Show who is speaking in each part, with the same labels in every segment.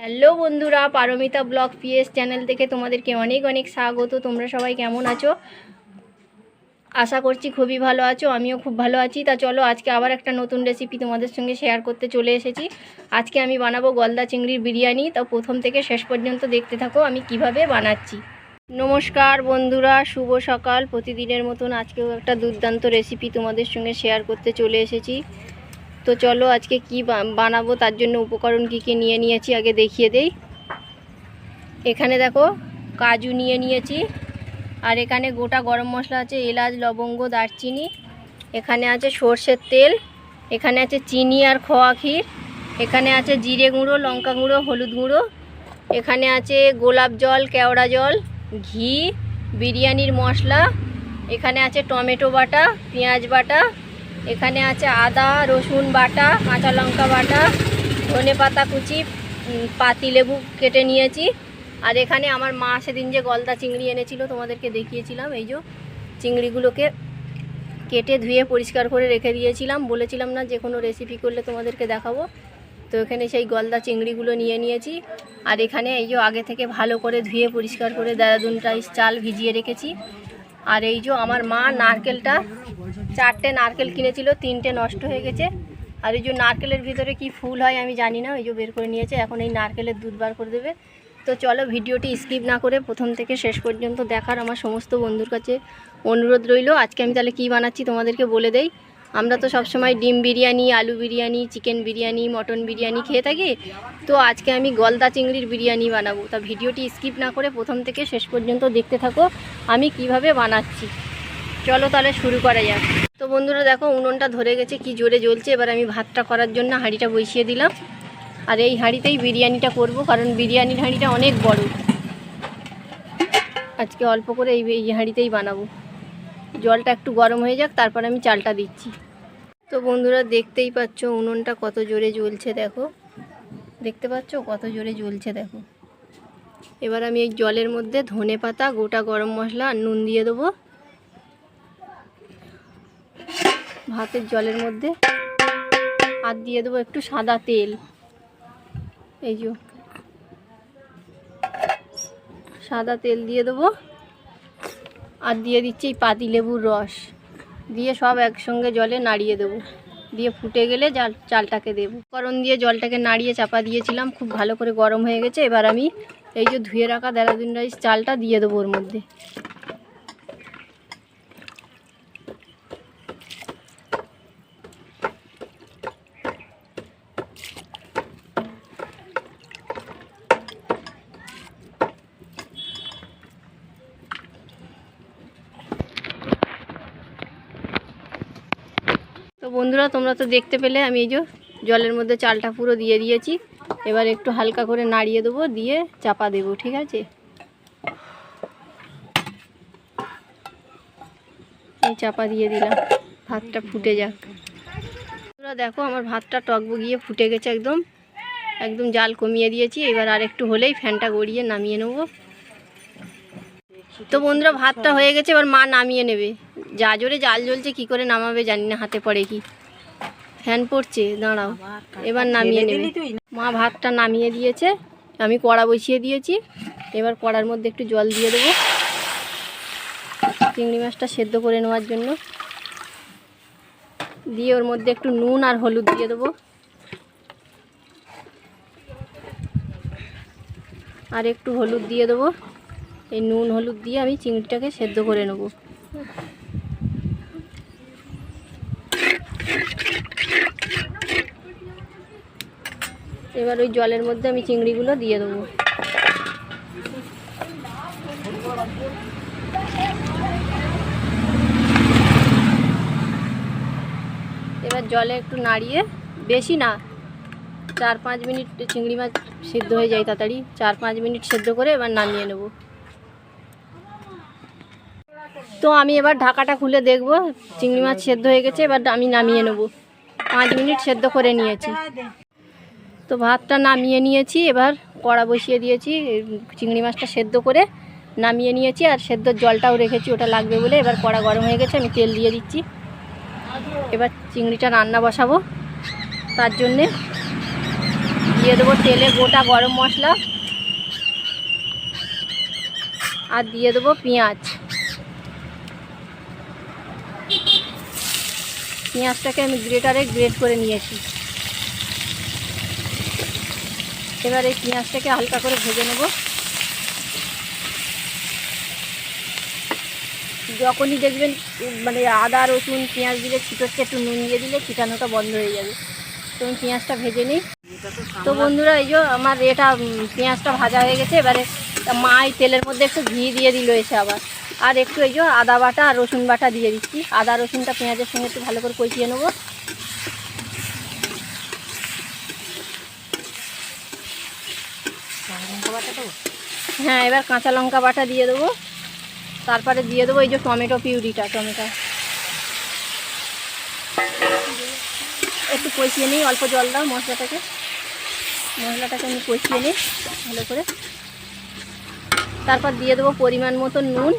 Speaker 1: Hello বন্ধুরা, Paromita blog PS channel থেকে তোমাদেরকে অনেক অনেক স্বাগত। তোমরা সবাই কেমন আছো? আশা করছি খুবই ভালো আছো, আমিও খুব ভালো আছি। তা চলো, আজকে আবার একটা নতুন রেসিপি তোমাদের সঙ্গে শেয়ার করতে চলে এসেছি। আজকে আমি বানাবো গলদা চিংড়ির বিরিয়ানি। তা প্রথম থেকে শেষ পর্যন্ত দেখতে থাকো, আমি কীভাবে বানাচ্ছি। নমস্কার বন্ধুরা, শুভ সকাল। প্রতিদিনের মতন আজকেও একটা দুর্দান্ত রেসিপি তোমাদের সঙ্গে শেয়ার করতে চলে এসেছি। তো চলো আজকে কি বানাবো, তার জন্য উপকরণ কী কী নিয়ে নিয়েছি আগে দেখিয়ে দেই। এখানে দেখো, কাজু নিয়ে নিয়েছি, আর এখানে গোটা গরম মশলা আছে, এলাচ, লবঙ্গ, দারচিনি, এখানে আছে সর্ষের তেল, এখানে আছে চিনি আর খোয়া ক্ষীর, এখানে আছে জিরে গুঁড়ো, লঙ্কা গুঁড়ো, হলুদ গুঁড়ো, এখানে আছে গোলাপ জল, কেওড়া জল, ঘি, বিরিয়ানির মশলা, এখানে আছে টমেটো বাটা, পেঁয়াজ বাটা এখানে আছে আদা রসুন বাটা কাঁচা লঙ্কা বাটা ধনে পাতা কুচি উম, পাতিলেবু কেটে নিয়েছি। আর এখানে আমার মা সেদিন যে গলদা চিংড়ি এনেছিল তোমাদেরকে দেখিয়েছিলাম এই যে চিংড়িগুলোকে কেটে ধুয়ে পরিষ্কার করে রেখে দিয়েছিলাম। বলেছিলাম না যে কোনো রেসিপি করলে তোমাদেরকে দেখাবো। তো এখানে সেই গলদা চিংড়িগুলো নিয়ে নিয়েছি। আর এখানে এই যে আগে থেকে ভালো করে ধুয়ে পরিষ্কার করে দেরাদুন রাইস চাল ভিজিয়ে রেখেছি। আর এই যে আমার মা নারকেলটা, চারটে নারকেল কিনেছিল, তিনটে নষ্ট হয়ে গেছে। আর এই যে নারকেলের ভিতরে কি ফুল হয় আমি জানি না, ওই যে বের করে নিয়েছে, এখন এই নারকেলের দুধ বার করে দেবে। তো চলো ভিডিওটি স্কিপ না করে প্রথম থেকে শেষ পর্যন্ত দেখার আমার সমস্ত বন্ধুর কাছে অনুরোধ রইল। আজকে আমি তাহলে কী বানাচ্ছি তোমাদেরকে বলে দেই। আমরা তো সবসময় ডিম বিরিয়ানি, আলু বিরিয়ানি, চিকেন বিরিয়ানি, মটন বিরিয়ানি খেয়ে থাকি। তো আজকে আমি গলদা চিংড়ির বিরিয়ানি বানাবো। তা ভিডিওটি স্কিপ না করে প্রথম থেকে শেষ পর্যন্ত দেখতে থাকো। আমি কীভাবে বানাচ্ছি? চলো তাহলে শুরু করা যাক। তো বন্ধুরা দেখো, উনুনটা ধরে গেছে, কি জোরে জ্বলছে। এবার আমি ভাতটা করার জন্য হাঁড়িটা বসিয়ে দিলাম। আর এই হাঁড়িতেই বিরিয়ানিটা করব, কারণ বিরিয়ানির হাঁড়িটা অনেক বড়। আজকে অল্প করে এই এই হাঁড়িতেই বানাবো। জলটা একটু গরম হয়ে যাক, তারপর আমি চালটা দিচ্ছি। তো বন্ধুরা দেখতেই পাচ্ছ উনুনটা কত জোরে জ্বলছে, দেখো। দেখতে পাচ্ছ কত জোরে জ্বলছে, দেখো। এবার আমি এই জলের মধ্যে ধনে পাতা, গোটা গরম মশলা আর নুন দিয়ে দেবো। ভাতের জলের মধ্যে আর দিয়ে দেবো একটু সাদা তেল। এই যে সাদা তেল দিয়ে দেবো। আর দিয়ে দিচ্ছি এই পাতিলেবুর রস। দিয়ে সব একসঙ্গে জলে নাড়িয়ে দেবো। দিয়ে ফুটে গেলে জাল, চালটাকে দেবো। করণ দিয়ে জলটাকে নাড়িয়ে চাপা দিয়েছিলাম, খুব ভালো করে গরম হয়ে গেছে। এবার আমি এই যে ধুয়ে রাখা দেরাদুন রাইস চালটা দিয়ে দেবো ওর মধ্যে। বন্ধুরা, তোমরা তো দেখতে পেলে, আমি এই যে জলের মধ্যে চালটা পুরো দিয়ে দিয়েছি। এবার একটু হালকা করে নাড়িয়ে দেবো, দিয়ে চাপা দেবো, ঠিক আছে? এই চাপা দিয়ে দিলাম, ভাতটা ফুটে যাক। তোমরা দেখো, আমার ভাতটা টকবগিয়ে ফুটে গেছে একদম। একদম জাল কমিয়ে দিয়েছি, এবার আর একটু হলেই ফ্যানটা গড়িয়ে নামিয়ে নেব। তো বন্ধুরা ভাতটা হয়ে গেছে এবার মা নামিয়ে নেবে। যা জোরে জাল জ্বলছে কি করে নামাবে জানি না হাতে পড়ে কি। ফ্যান পড়ছে দাঁড়াও এবার নামিয়ে নেবে। মা ভাতটা নামিয়ে দিয়েছে আমি কড়া বসিয়ে দিয়েছি এবার কড়ার মধ্যে একটু জল দিয়ে দেবো। চিংড়ি মাছটা সেদ্ধ করে নেওয়ার জন্য। দিয়ে ওর মধ্যে একটু নুন আর হলুদ দিয়ে দেবো। আর একটু হলুদ দিয়ে দেবো। এই নুন, হলুদ দিয়ে আমি চিংড়িটাকে সেদ্ধ করে নেব। এবার ওই জলের মধ্যে আমি চিংড়িগুলো দিয়ে দেবো। এবার জলে একটু নাড়িয়ে, বেশি না, চার পাঁচ মিনিট চিংড়ি মাছ সিদ্ধ হয়ে যায় তাড়াতাড়ি, চার পাঁচ মিনিট সেদ্ধ করে এবার নামিয়ে নেব। তো আমি এবার ঢাকাটা খুলে দেখব। চিংড়ি মাছ সেদ্ধ হয়ে গেছে, এবার আমি নামিয়ে নেব। পাঁচ মিনিট সেদ্ধ করে নিয়েছি। তো ভাতটা নামিয়ে নিয়েছি, এবার কড়া বসিয়ে দিয়েছি, চিংড়ি মাছটা সেদ্ধ করে নামিয়ে নিয়েছি, আর সেদ্ধর জলটাও রেখেছি, ওটা লাগবে বলে এবার কড়া গরম হয়ে গেছে, আমি তেল দিয়ে দিচ্ছি। এবার চিংড়িটা রান্না বসাবো। তার জন্যে দিয়ে দেবো তেলে গোটা গরম মশলা, আর দিয়ে দেবো পেঁয়াজ। পেঁয়াজটাকে আমি গ্রেটারে গ্রেট করে নিয়েছি। এবার এই পেঁয়াজটাকে হালকা করে ভেজে নেব। যখনই দেখবেন মানে আদা, রসুন, পেঁয়াজ দিলে ছিটোচ্ছে, একটু নুন দিয়ে দিলে ছিটানোটা বন্ধ হয়ে যাবে। তো আমি পেঁয়াজটা ভেজে নিই। তো বন্ধুরা, এই যে আমার এটা পেঁয়াজটা ভাজা হয়ে গেছে, এবারে মা তেলের মধ্যে একটু ঘি দিয়ে দিল এসে আবার। আর একটু এই যে আদা বাটা আর রসুন বাটা দিয়ে দিচ্ছি। আদা, রসুনটা পেঁয়াজের সঙ্গে একটু ভালো করে কষিয়ে নেব। হ্যাঁ এবার কাঁচা লঙ্কা বাটা দিয়ে দেবো। তারপরে দিয়ে দেবো এই যে টমেটো পিউরিটা, টমেটো। একটু কষিয়ে নিই, অল্প জল দাও মশলাটাকে। মশলাটাকে আমি কষিয়ে নিই ভালো করে। তারপর দিয়ে দেবো পরিমাণ মতো নুন।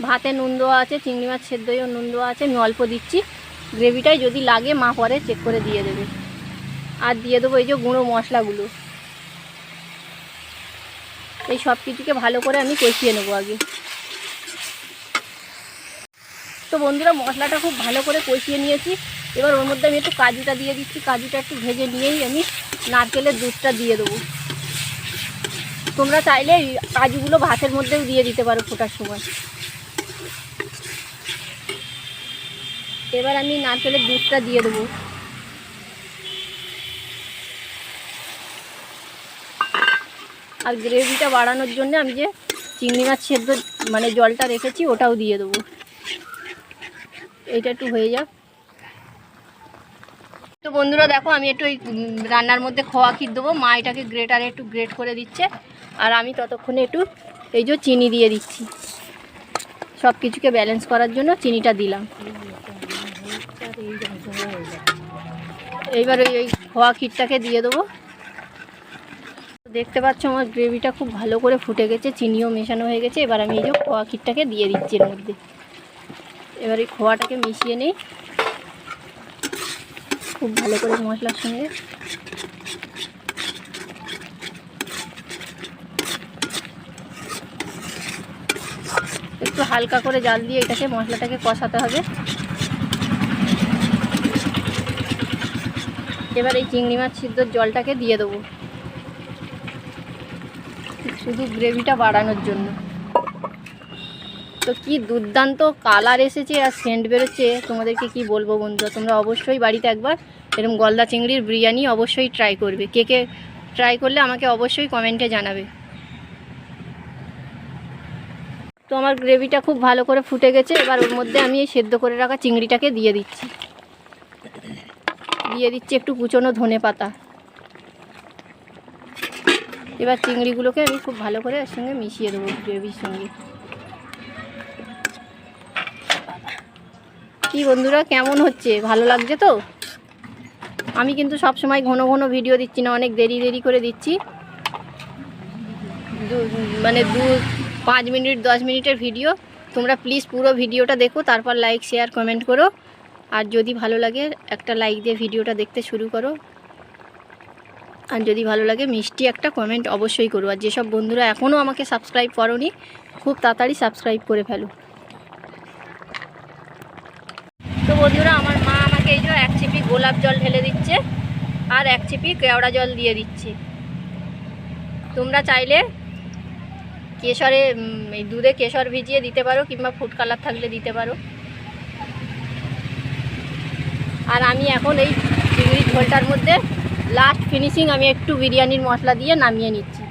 Speaker 1: ভাতে নুন দেওয়া আছে, চিংড়ি মাছ সেদ্ধইও নুন দেওয়া আছে। আমি অল্প দিচ্ছি। গ্রেভিটাই যদি লাগে, মা পরে চেক করে দিয়ে দেবে। আর দিয়ে দেবো এই যে গুঁড়ো মশলাগুলো। এই সব কিছুকে ভালো করে আমি কষিয়ে নেব আগে। তো বন্ধুরা, মশলাটা খুব ভালো করে কষিয়ে নিয়েছি। এবার ওর মধ্যে আমি একটু কাজুটা দিয়ে দিচ্ছি। কাজুটা একটু ভেজে নিয়েই আমি নারকেলের দুধটা দিয়ে দেবো। তোমরা চাইলে কাজুগুলো ভাতের মধ্যেও দিয়ে দিতে পারো ফোটার সময়। এবার আমি নারকেলের দুধটা দিয়ে দেবো। আর গ্রেভিটা বাড়ানোর জন্য আমি যে চিংড়ি মাছ সেদ্ধ মানে জলটা রেখেছি ওটাও দিয়ে দেবো। এটা একটু হয়ে যাক। তো বন্ধুরা দেখো আমি একটু উম, রান্নার মধ্যে খোয়া ক্ষীর দেবো। মা এটাকে গ্রেটারে একটু গ্রেট করে দিচ্ছে। আর আমি ততক্ষণে একটু এই যে চিনি দিয়ে দিচ্ছি। সব কিছুকে ব্যালেন্স করার জন্য চিনিটা দিলাম। এইবার ওই ওই খোয়া ক্ষীরটাকে দিয়ে দেবো। দেখতে পাচ্ছ আমার গ্রেভিটা খুব ভালো করে ফুটে গেছে, চিনিও মেশানো হয়ে গেছে। এবার আমি এই যে খোয়া ক্ষীরটাকে দিয়ে দিচ্ছি এর মধ্যে। এবার এই খোয়াটাকে মিশিয়ে নিই। খুব ভালো করে মশলার সঙ্গে। একটু হালকা করে জাল দিয়ে এটাকে মশলাটাকে কষাতে হবে। এবার এই চিংড়ি মাছ সিদ্ধর জলটাকে দিয়ে দেবো। শুধু গ্রেভিটা বাড়ানোর জন্য। তো কি দুর্দান্ত কালার এসেছে আর সেন্ট বেরোচ্ছে। তোমাদেরকে কি বলব বন্ধুরা, তোমরা অবশ্যই বাড়িতে একবার এরকম গলদা চিংড়ির বিরিয়ানি অবশ্যই ট্রাই করবে। কে কে ট্রাই করলে আমাকে অবশ্যই কমেন্টে জানাবে। তো আমার গ্রেভিটা খুব ভালো করে ফুটে গেছে, এবার ওর মধ্যে আমি এই সেদ্ধ করে রাখা চিংড়িটাকে দিয়ে দিচ্ছি। দিয়ে দিচ্ছি একটু কুচনো ধনে পাতা। এবার চিংড়িগুলোকে আমি খুব ভালো করে এর সঙ্গে মিশিয়ে দেবো গ্রেভির সঙ্গে। কি বন্ধুরা, কেমন হচ্ছে? ভালো লাগছে তো? আমি কিন্তু সব সময় ঘন ঘন ভিডিও দিচ্ছি না, অনেক দেরি দেরি করে দিচ্ছি। মানে দু, পাঁচ মিনিট, দশ মিনিটের ভিডিও। তোমরা প্লিজ পুরো ভিডিওটা দেখো, তারপর লাইক শেয়ার কমেন্ট করো। আর যদি ভালো লাগে, একটা লাইক দিয়ে ভিডিওটা দেখতে শুরু করো। আর যদি ভালো লাগে, মিষ্টি একটা কমেন্ট অবশ্যই করো। আর যেসব বন্ধুরা এখনও আমাকে সাবস্ক্রাইব করনি, খুব তাড়াতাড়ি সাবস্ক্রাইব করে ফেলো। তো বন্ধুরা, আমার মা আমাকে এই যে এক চিপি গোলাপ জল ঢেলে দিচ্ছে আর এক চিপি কেওড়া জল দিয়ে দিচ্ছে। তোমরা চাইলে কেশরে দুধে কেশর ভিজিয়ে দিতে পারো কিংবা ফুড কালার থাকলে দিতে পারো। আর আমি এখন এই চিংড়ির ঝোলটার মধ্যে লাস্ট ফিনিশিং আমি একটু বিরিয়ানির মশলা দিয়ে নামিয়ে নিচ্ছি।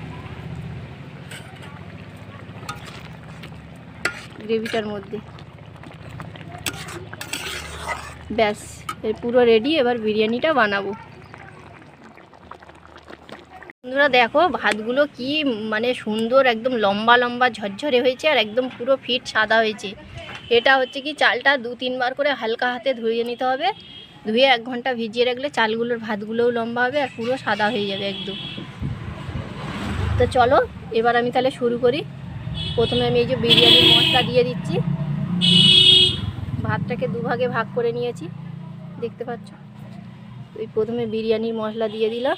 Speaker 1: গ্রেভিটার মধ্যে। ব্যাস এর পুরো রেডি এবার বিরিয়ানিটা বানাবো। বন্ধুরা দেখো, ভাতগুলো কি মানে সুন্দর, একদম লম্বা লম্বা ঝরঝরে হয়েছে আর একদম পুরো ফিট সাদা হয়েছে। এটা হচ্ছে কি চালটা দু তিনবার করে হালকা হাতে ধুয়ে নিতে হবে। ধুয়ে এক ঘণ্টা ভিজিয়ে রাখলে চালগুলোর ভাতগুলোও লম্বা হবে আর পুরো সাদা হয়ে যাবে একদম। তো চলো, এবার আমি তাহলে শুরু করি। প্রথমে আমি এই যে বিরিয়ানির মশলা দিয়ে দিচ্ছি। ভাতটাকে দুভাগে ভাগ করে নিয়েছি, দেখতে পাচ্ছ? ওই প্রথমে বিরিয়ানির মশলা দিয়ে দিলাম।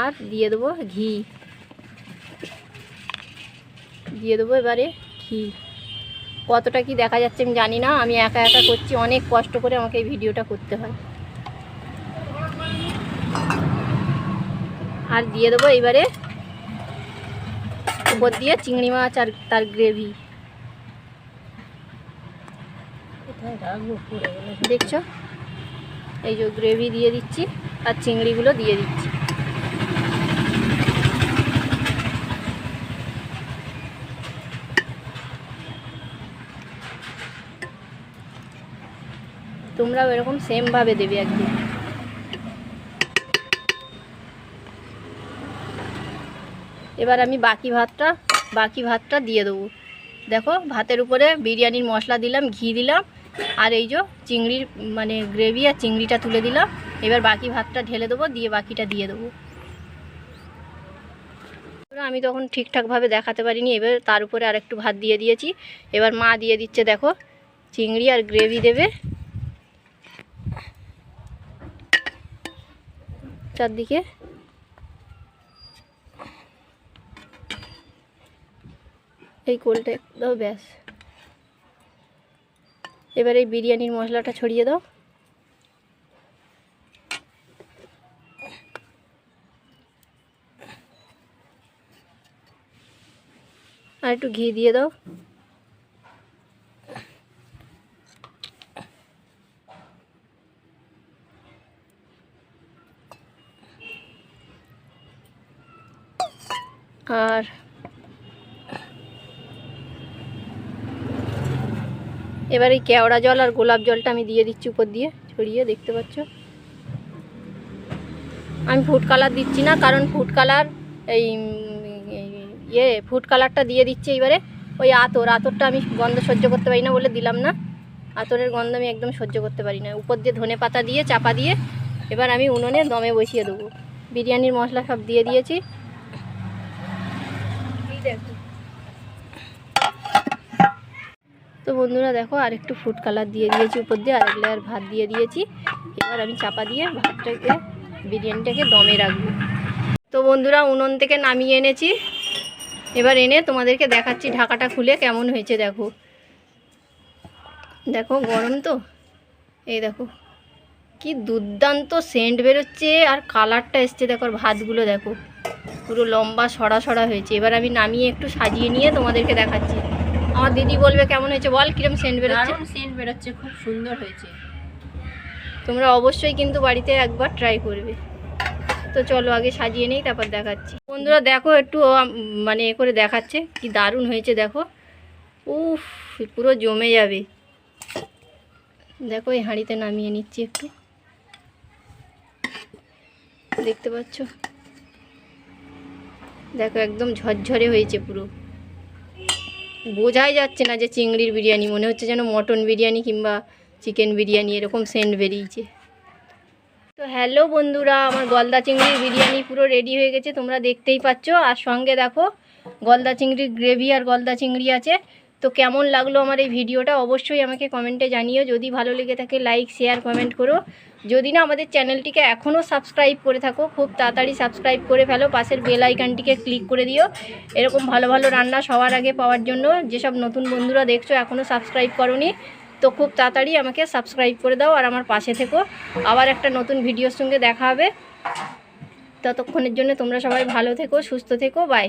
Speaker 1: আর দিয়ে দেবো ঘি। দিয়ে দেবো এবারে ঘি। কতটা কি দেখা যাচ্ছে আমি জানি না। আমি একা একা করছি, অনেক কষ্ট করে আমাকে এই ভিডিওটা করতে হয়। আর দিয়ে দেবো এবারে উপর দিয়ে চিংড়ি মাছ আর তার গ্রেভি। দেখছ? এই যে গ্রেভি দিয়ে দিচ্ছি আর চিংড়িগুলো দিয়ে দিচ্ছি। তোমরাও এরকম সেমভাবে দেবে একদিন। এবার আমি বাকি ভাতটা বাকি ভাতটা দিয়ে দেবো। দেখো, ভাতের উপরে বিরিয়ানির মশলা দিলাম, ঘি দিলাম, আর এই যে চিংড়ির মানে গ্রেভি আর চিংড়িটা তুলে দিলাম। এবার বাকি ভাতটা ঢেলে দেবো, দিয়ে বাকিটা দিয়ে দেবো। আমি তখন ঠিকঠাকভাবে দেখাতে পারিনি, এবার তার উপরে আর একটু ভাত দিয়ে দিয়েছি। এবার মা দিয়ে দিচ্ছে, দেখো, চিংড়ি আর গ্রেভি দেবে। চারদিকে। এই কোলটা দাও ব্যাস। এবার এই বিরিয়ানির মশলাটা ছড়িয়ে দাও। আর একটু ঘি দিয়ে দাও আর এবার এই কেওড়া জল আর গোলাপ জলটা আমি দিয়ে দিচ্ছি উপর দিয়ে, ছড়িয়ে, দেখতে পাচ্ছ? আমি ফুড কালার দিচ্ছি না, কারণ ফুড কালার এই ইয়ে ফুড কালারটা দিয়ে দিচ্ছি এবারে। ওই আতর, আতরটা আমি গন্ধ সহ্য করতে পারি না বলে দিলাম না। আতরের গন্ধ আমি একদম সহ্য করতে পারি না। উপর দিয়ে ধনে পাতা দিয়ে, চাপা দিয়ে এবার আমি উনুনে দমে বসিয়ে দেবো। বিরিয়ানির মশলা সব দিয়ে দিয়েছি। দেখো। তো বন্ধুরা দেখো, আর একটু ফুড কালার দিয়ে দিয়েছি উপর দিয়ে, আর আরেক লেয়ার ভাত দিয়ে দিয়েছি। এবার আমি চাপা দিয়ে ভাতটাকে, বিরিয়ানিটাকে দমে রাখব। তো বন্ধুরা, উনুন থেকে নামিয়ে এনেছি। এবার এনে তোমাদেরকে দেখাচ্ছি ঢাকাটা খুলে কেমন হয়েছে, দেখো। দেখো, গরম তো। এই দেখো, কি দুর্দান্ত সেন্ট বেরোচ্ছে, আর কালারটা এসছে, দেখো, আর ভাতগুলো দেখো। পুরো লম্বা সরা সরা হয়েছে। এবার আমি নামিয়ে একটু সাজিয়ে নিয়ে তোমাদেরকে দেখাচ্ছি। আমার দিদি বলবে কেমন হয়েছে বল কিরম সেন্ট বেরোচ্ছে?
Speaker 2: সেন্ট বেরোচ্ছে খুব সুন্দর হয়েছে।
Speaker 1: তোমরা অবশ্যই কিন্তু বাড়িতে একবার ট্রাই করবে। তো চলো আগে সাজিয়ে নেই তারপর দেখাচ্ছি। বন্ধুরা দেখো একটু মানে এ করে দেখাচ্ছে কি দারুণ হয়েছে দেখো। উফ পুরো জমে যাবে। দেখো এই হাঁড়িতে নামিয়ে নিচ্ছি একটু। দেখতে পাচ্ছ? দেখো একদম ঝরঝরে হয়েছে পুরো। বোঝাই যাচ্ছে না যে চিংড়ির বিরিয়ানি। মনে হচ্ছে যেন মটন বিরিয়ানি কিংবা চিকেন বিরিয়ানি এরকম সেন্ট বেরিয়েছে। তো হ্যালো বন্ধুরা, আমার গলদা চিংড়ির বিরিয়ানি পুরো রেডি হয়ে গেছে, তোমরা দেখতেই পাচ্ছ। আর সঙ্গে দেখো, গলদা চিংড়ির গ্রেভি আর গলদা চিংড়ি আছে। তো কেমন লাগল আমার এই ভিডিওটা অবশ্যই আমাকে কমেন্টে জানিও। যদি ভালো লেগে থাকে লাইক শেয়ার কমেন্ট করো। যদি না, আমাদের চ্যানেলটিকে এখনও সাবস্ক্রাইব করে থাকো, খুব তাড়াতাড়ি সাবস্ক্রাইব করে ফেলো, পাশের বেল আইকনটিকে ক্লিক করে দিও। এরকম ভালো ভালো রান্না সবার আগে পাওয়ার জন্য, যেসব নতুন বন্ধুরা দেখছ এখনও সাবস্ক্রাইব করনি, তো খুব তাড়াতাড়ি আমাকে সাবস্ক্রাইব করে দাও আর আমার পাশে থেকো। আবার একটা নতুন ভিডিওর সঙ্গে দেখা হবে। ততক্ষণের জন্য তোমরা সবাই ভালো থেকো, সুস্থ থেকো বাই